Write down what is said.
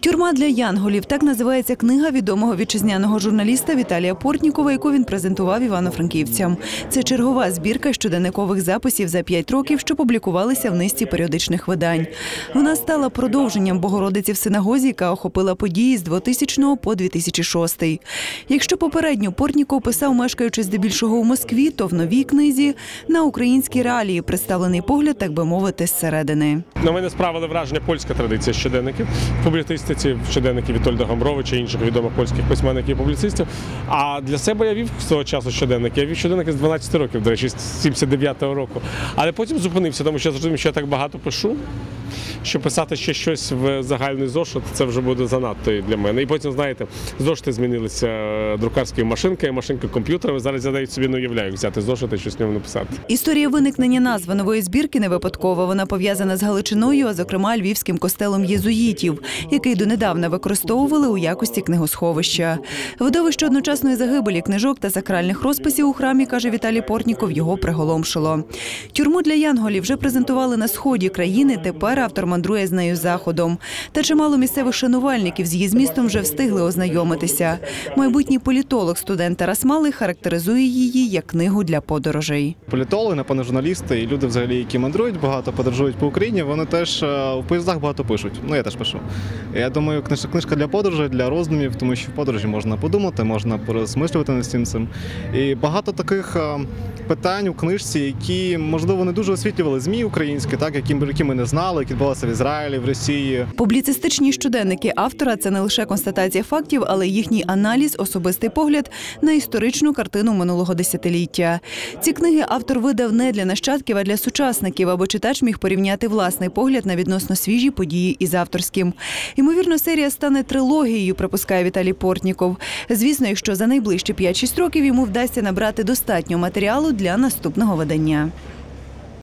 Тюрма для янголів так називається книга відомого вітчизняного журналіста Віталія Портнікова, яку він презентував івано-франківцям. Це чергова збірка щоденникових записів за п'ять років, що публікувалися в низці періодичних видань. Вона стала продовженням Богородиці в синагозі, яка охопила події з 2000 по 2006. Якщо попередньо Портніков писав, мешкаючи здебільшого у Москві, то в новій книзі на українські реалії представлений погляд, так би мовити, зсередини. На мене справили враження польська традиція щоденників публіцистиці, щоденники Вітольда Гамбровича інших відомих польських письменників і публіцистів. А для себе я вів з того часу щоденники. Я вів щоденники з 12 років, до речі, з 79-го року. Але потім зупинився, тому що я зрозумів, що я так багато пишу. Що писати ще щось в загальний зошит, це вже буде занадто для мене. І потім, знаєте, зошити змінилися друкарською машинкою, машинкою комп'ютерами. Зараз я навіть собі не уявляю, взяти зошит і щось в ньому написати. Історія виникнення назви нової збірки не випадкова. Вона пов'язана з Галичиною, а зокрема львівським костелом єзуїтів, який донедавна використовували у якості книгосховища. Видовище одночасної загибелі книжок та сакральних розписів у храмі, каже Віталій Портніков, його приголомшило. Тюрму для янголів вже презентували на сході країни. Тепер автор мандрує з нею заходом. Та чимало місцевих шанувальників з її змістом вже встигли ознайомитися. Майбутній політолог студент Тарас Малий характеризує її як книгу для подорожей. Політологи, напевно, журналісти і люди, взагалі, які мандрують багато, подорожують по Україні, вони теж е, в поїздах багато пишуть. Ну я теж пишу. Я думаю, книж- книжка для подорожей, для роздумів, тому що в подорожі можна подумати, можна порозмислювати над цим цим. І багато таких е, питань у книжці, які можливо не дуже освітлювали змі українські, так які, які ми не знали, які відбувалися в Ізраїлі, в Росії. Публіцистичні щоденники автора це не лише констатація фактів, але їхній аналіз, особистий погляд на історичну картину минулого десятиліття. Ці книги автор видав не для нащадків, а для сучасників, аби читач міг порівняти власний погляд на відносно свіжі події із авторським. Ймовірно, серія стане трилогією, припускає Віталій Портніков. Звісно, якщо за найближчі 5-6 років йому вдасться набрати достатньо матеріалу для наступного видання.